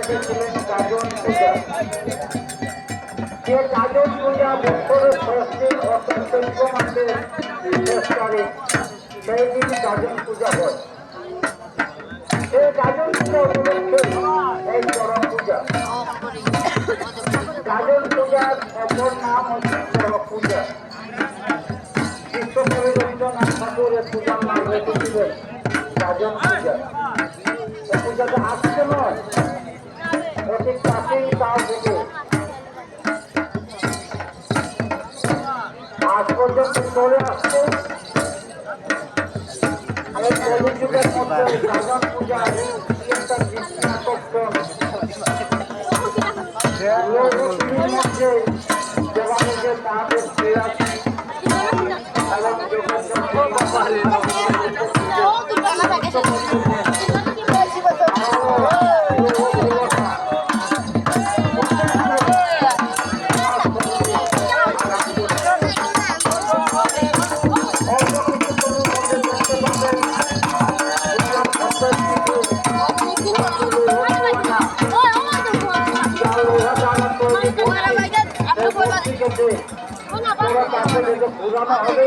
রেখেছিলেন গাজন পূজা যে গাজন পূজা বছরের দিন অর্থাৎ চৈত্র মাসের শেষ তারিখ সেই দিন গাজন পূজা হয় এই গাজন পূজা উপলক্ষে এই চরম পূজা গাজন পূজার অপর নাম হচ্ছে চরক পূজা বিশ্বকবি রবীন্দ্রনাথ ঠাকুর এই পূজার আজকে নয় আজ পর্যন্ত চলে আসছে এই কলিযুগের পূজা কি একটা মধ্যে দেবালয়ের তাদের পুরানো হবে।